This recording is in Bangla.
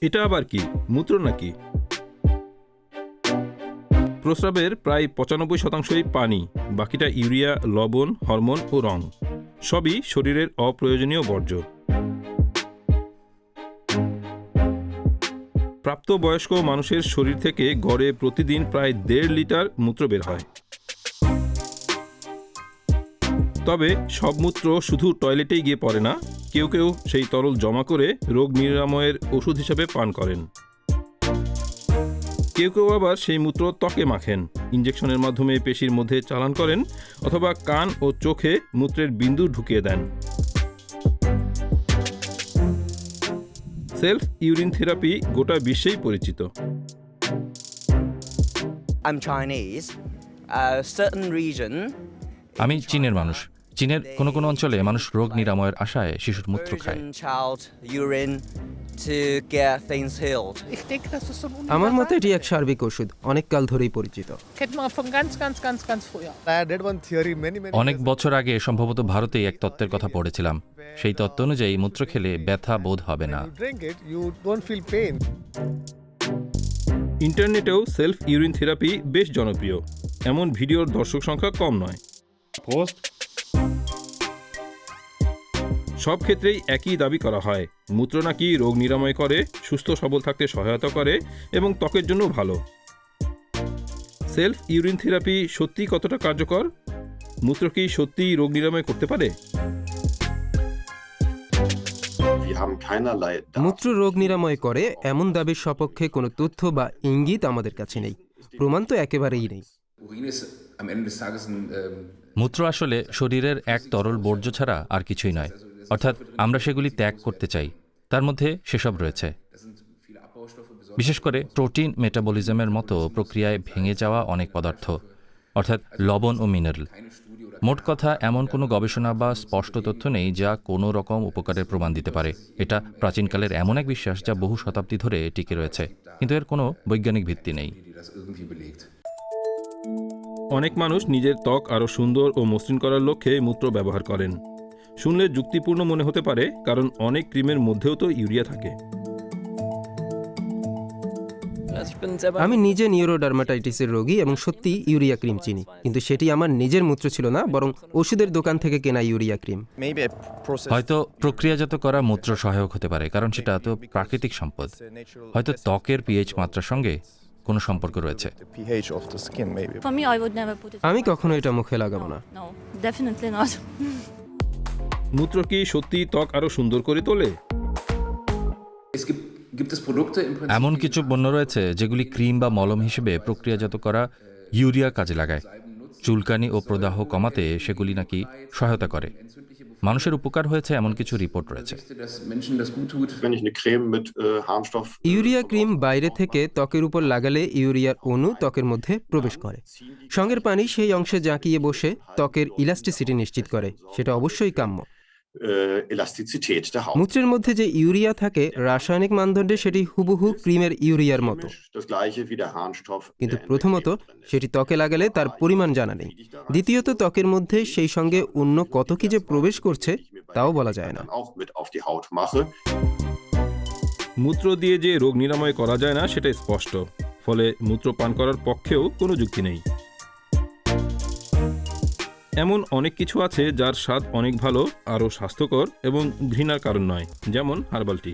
এটা আবার কি? মূত্র নাকি? প্রস্রাবের প্রায় পঁচানব্বই শতাংশই পানি, বাকিটা ইউরিয়া, লবণ, হরমোন ও রং। সবই শরীরের অপ্রয়োজনীয় বর্জ্য। প্রাপ্তবয়স্ক মানুষের শরীর থেকে গড়ে প্রতিদিন প্রায় দেড় লিটার মূত্র বের হয়। তবে সব মূত্র শুধু টয়লেটেই গিয়ে পড়ে না কেউ কেউ সেই তরল জমা করে রোগ নিরাময়ের ওষুধ হিসেবে পান করেন। কেউ কেউ আবার সেই মূত্র ত্বকে মাখেন ইঞ্জেকশনের মাধ্যমে পেশির মধ্যে চালান করেন অথবা কান ও চোখে মূত্রের বিন্দু ঢুকিয়ে দেন। সেলফ ইউরিন থেরাপি গোটা বিশ্বেই পরিচিত। I'm Chinese. Uh, certain আমি চীনের মানুষ। চীনের কোনো কোনো অঞ্চলে মানুষ রোগ নিরাময়ের আশায় শিশুর মূত্র খায়। আমার মতে এটি এক সার্বিক ওষুধ অনেক কাল ধরেই পরিচিত। অনেক বছর আগে সম্ভবত ভারতেই এক তত্ত্বের কথা পড়েছিলাম। সেই তত্ত্ব অনুযায়ী মূত্র খেলে ব্যথা বোধ হবে না. ইন্টারনেটেও সেলফ ইউরিন থেরাপি বেশ জনপ্রিয়। এমন ভিডিওর দর্শক সংখ্যা কম নয়। সব ক্ষেত্রেই একই দাবি করা হয়। মূত্র নাকি রোগ নিরাময় করে সুস্থ সবল থাকতে সহায়তা করে এবং ত্বকের জন্য ভালো। সেলফ ইউরিন থেরাপি সত্যি কতটা কার্যকর? মূত্র কি সত্যিই রোগ নিরাময় করতে পারে? মূত্র রোগ নিরাময় করে এমন দাবির সপক্ষে কোনো তথ্য বা ইঙ্গিত আমাদের কাছে নেই। প্রমাণ তো একেবারেই নেই। Ähm, মূত্র আসলে শরীরের এক তরল বর্জ্য ছাড়া আর কিছুই নয়। অর্থাৎ আমরা সেগুলি ত্যাগ করতে চাই। তার মধ্যে সেসব রয়েছে। বিশেষ করে প্রোটিন মেটাবলিজমের মতো প্রক্রিয়ায় ভেঙে যাওয়া অনেক পদার্থ, অর্থাৎ লবণ ও মিনারেল। মোট কথা, এমন কোনো গবেষণা বা স্পষ্ট তথ্য নেই যা কোনো রকম উপকারের প্রমাণ দিতে পারে। এটা প্রাচীনকালের এমন এক বিশ্বাস যা বহু শতাব্দী ধরে টিকে রয়েছে, কিন্তু এর কোনো বৈজ্ঞানিক ভিত্তি নেই. অনেক মানুষ নিজের ত্বক আরও সুন্দর ও মসৃণ করার লক্ষ্যে মূত্র ব্যবহার করেন। শুনলে যুক্তিপূর্ণ মনে হতে পারে কারণ অনেক ক্রিমের মধ্যেও তো ইউরিয়া থাকে। আমি নিজে নিউরোডার্মাটাইটিসের রোগী এবং সত্যি ইউরিয়া ক্রিম চিনি কিন্তু সেটি আমার নিজের মূত্র ছিল না বরং ওষুধের দোকান থেকে কেনা ইউরিয়া ক্রিম। হয়তো প্রক্রিয়াজাত করা মূত্র সহায়ক হতে পারে কারণ সেটা তো প্রাকৃতিক সম্পদ। হয়তো ত্বকের পিএইচ মাত্রার সঙ্গে কোনো সম্পর্ক রয়েছে. আমি কখনো এটা মুখে লাগাবো না. মূত্র কি সত্যি ত্বক আরও সুন্দর করে তোলে? এমন কিছু পণ্য রয়েছে যেগুলি ক্রিম বা মলম হিসেবে প্রক্রিয়াজাত করা ইউরিয়া কাজে লাগায়। চুলকানি ও প্রদাহ কমাতে সেগুলি নাকি সহায়তা করে। মানুষের উপকার হয়েছে এমন কিছু রিপোর্ট রয়েছে। Äh, Harnstoff ইউরিয়া ক্রিম বাইরে থেকে ত্বকের উপর লাগালে ইউরিয়ার অণু ত্বকের মধ্যে প্রবেশ করে। সঙ্গের পানি সেই অংশে জাঁকিয়ে বসে ত্বকের ইলাস্টিসিটি নিশ্চিত করে সেটা অবশ্যই কাম্য। äh, Elastizität der Haut. মূত্রের মধ্যে যে ইউরিয়া থাকে রাসায়নিক মানদণ্ডে সেটি হুবহু ক্রিমের ইউরিয়ার মতো. কিন্তু প্রথমত. সেটি ত্বকে লাগালে তার পরিমাণ জানা নেই দ্বিতীয়ত ত্বকের মধ্যে সেই সঙ্গে অন্য কত কি যে প্রবেশ করছে তাও বলা যায় না. মূত্র দিয়ে যে রোগ নিরাময় করা যায় না সেটা স্পষ্ট ফলে মূত্র পান করার পক্ষেও কোনো যুক্তি নেই এমন অনেক কিছু আছে যার স্বাদ অনেক ভালো, আরও স্বাস্থ্যকর এবং ঘৃণার কারণ নয়, যেমন হার্বাল টি।